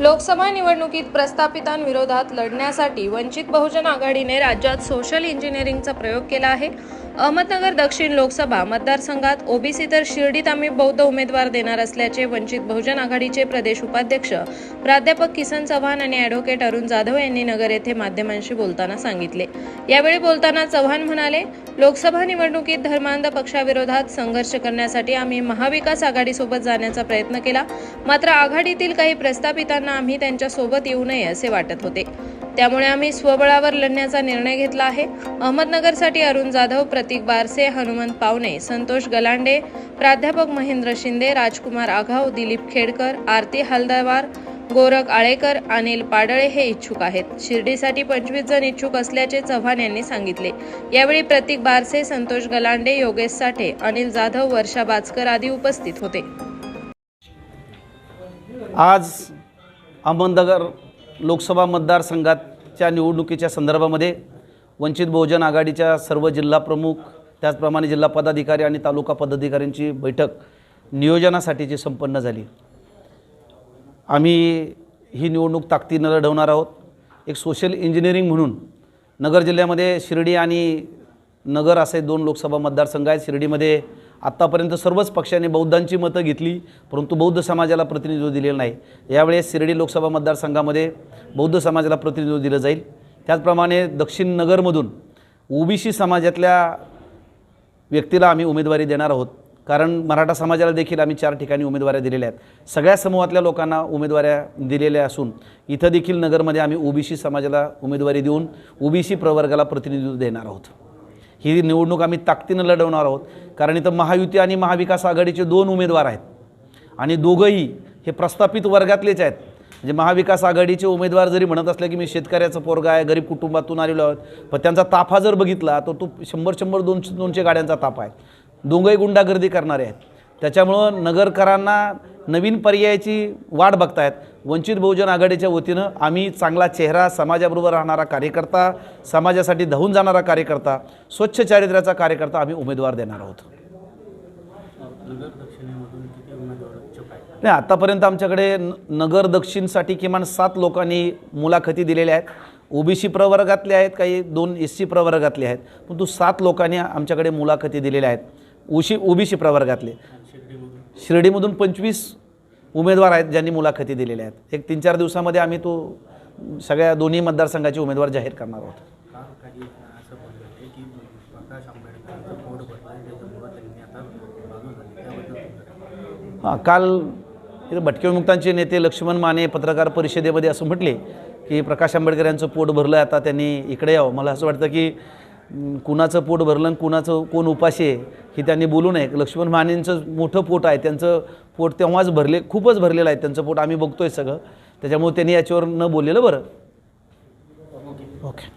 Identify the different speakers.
Speaker 1: लोकसभा निवडणुकीत प्रस्थापितांविरोधात लढण्यासाठी वंचित बहुजन आघाडीने राज्यात सोशल इंजिनिअरिंगचा प्रयोग केला आहे. अहमदनगर दक्षिण लोकसभा मतदारसंघात ओबीसी तर शिर्डीत आम्ही बौद्ध उमेदवार देणार असल्याचे वंचित बहुजन आघाडीचे प्रदेश उपाध्यक्ष प्राध्यापक किसन चव्हाण आणि ॲडव्होकेट अरुण जाधव यांनी नगर येथे माध्यमांशी बोलताना सांगितले. यावेळी बोलताना चव्हाण म्हणाले लोकसभा निवडणुकीत धर्मांध पक्षाविरोधात संघर्ष करण्यासाठी आम्ही महाविकास आघाडीसोबत जाण्याचा प्रयत्न केला. मात्र आघाडीतील काही प्रस्थापितांना आम्ही त्यांच्यासोबत येऊ नये असे वाटत होते. त्यामुळे आम्ही स्वबळावर लढण्याचा निर्णय घेतला आहे. अहमदनगरसाठी अरुण जाधव प्रतीक बारसे हनुमंत पावणे संतोष गलांडे प्राध्यापक महेंद्र शिंदे राजकुमार आघाव दिलीप खेडकर आरती हलदवार गोरख आळेकर अनिल पाडळे हे इच्छुक आहेत. शिर्डीसाठी पंचवीस जण इच्छुक असल्याचे चव्हाण यांनी सांगितले. यावेळी प्रतीक बारसे संतोष गलांडे योगेश साठे अनिल जाधव वर्षा बाचकर आदी उपस्थित होते.
Speaker 2: आज अहमदनगर लोकसभा मतदारसंघाच्या निवडणुकीच्या संदर्भामध्ये वंचित बहुजन आघाडीच्या सर्व जिल्हा प्रमुख त्याचप्रमाणे जिल्हा पदाधिकारी आणि तालुका पदाधिकाऱ्यांची बैठक नियोजनासाठीची संपन्न झाली. आम्ही ही निवडणूक ताकदीनं लढवणार आहोत. एक सोशल इंजिनिअरिंग म्हणून नगर जिल्ह्यामध्ये शिर्डी आणि नगर असे दोन लोकसभा मतदारसंघ आहेत. शिर्डीमध्ये आत्तापर्यंत सर्वच पक्षांनी बौद्धांची मतं घेतली परंतु बौद्ध समाजाला प्रतिनिधित्व दिलेलं नाही. यावेळेस शिर्डी लोकसभा मतदारसंघामध्ये बौद्ध समाजाला प्रतिनिधित्व दिलं जाईल. त्याचप्रमाणे दक्षिण नगरमधून ओबीसी समाजातल्या व्यक्तीला आम्ही उमेदवारी देणार आहोत. कारण मराठा समाजाला देखील आम्ही चार ठिकाणी उमेदवाऱ्या दिलेल्या आहेत. सगळ्या समूहातल्या लोकांना उमेदवाऱ्या दिलेल्या असून इथं देखील नगरमध्ये आम्ही ओबीसी समाजाला उमेदवारी देऊन ओबीसी प्रवर्गाला प्रतिनिधित्व देणार आहोत. ही निवडणूक आम्ही ताकदीनं लढवणार आहोत. कारण इथं महायुती आणि महाविकास आघाडीचे दोन उमेदवार आहेत. आणि दोघंही हे प्रस्थापित वर्गातलेच आहेत. म्हणजे महाविकास आघाडीचे उमेदवार जरी म्हणत असले की मी शेतकऱ्याचं पोरगा आहे गरीब कुटुंबातून आलेलो आहोत पण त्यांचा ताफा जर बघितला तर तो शंभर शंभर दोनशे दोनशे गाड्यांचा ताफा आहे. दोघंही गुंडागर्दी करणारे आहेत. त्याच्यामुळं नगरकरांना नवीन पर्यायाची वाट बघतायत. वंचित बहुजन आघाडीच्या वतीनं आम्ही चांगला चेहरा समाजाबरोबर राहणारा कार्यकर्ता समाजासाठी धावून जाणारा कार्यकर्ता स्वच्छ चारित्र्याचा कार्यकर्ता आम्ही उमेदवार देणार आहोत. नाही आत्तापर्यंत आमच्याकडे न नगर दक्षिणसाठी किमान सात लोकांनी मुलाखती दिलेल्या आहेत. ओबीसी प्रवर्गातले आहेत काही दोन एस सी प्रवर्गातले आहेत. परंतु सात लोकांनी आमच्याकडे मुलाखती दिलेल्या आहेत. ओशी ओबीसी प्रवर्गातले.
Speaker 3: शिर्डीमधून
Speaker 2: पंचवीस उमेदवार आहेत ज्यांनी मुलाखती दिलेल्या आहेत. एक तीन चार दिवसामध्ये आम्ही तो सगळ्या दोन्ही मतदारसंघाचे उमेदवार जाहीर करणार आहोत.
Speaker 3: काय?
Speaker 2: हां काल भटके विमुक्तांचे नेते लक्ष्मण माने पत्रकार परिषदेमध्ये असं म्हटले की प्रकाश आंबेडकर यांचं पोट भरलं आता त्यांनी इकडे यावं. मला असं वाटतं की कुणाचं पोट भरलं आणि कुणाचं कोण उपाशी आहे हे त्यांनी बोलू नये. लक्ष्मण मानेंचं मोठं पोट आहे त्यांचं पोट तेव्हाच भरले खूपच भरलेलं आहे त्यांचं पोट. आम्ही बघतोय सगळं. त्याच्यामुळे त्यांनी याच्यावर न बोललेलं बरं. ओके.